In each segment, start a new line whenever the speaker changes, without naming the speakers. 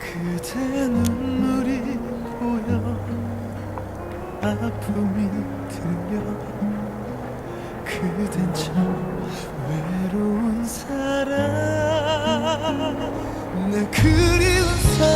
그대 눈물이 보여 아픔이 들려 그댄 참 외로운 사람 내 그리운 사람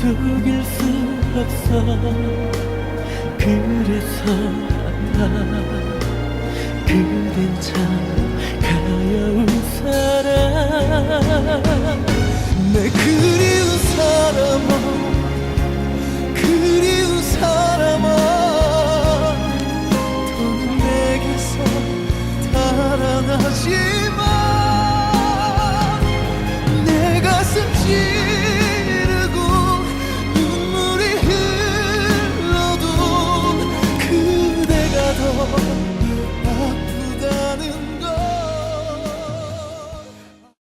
속일 수 없어. 그래서 나 그댄 참 가여운 사람. 내 그리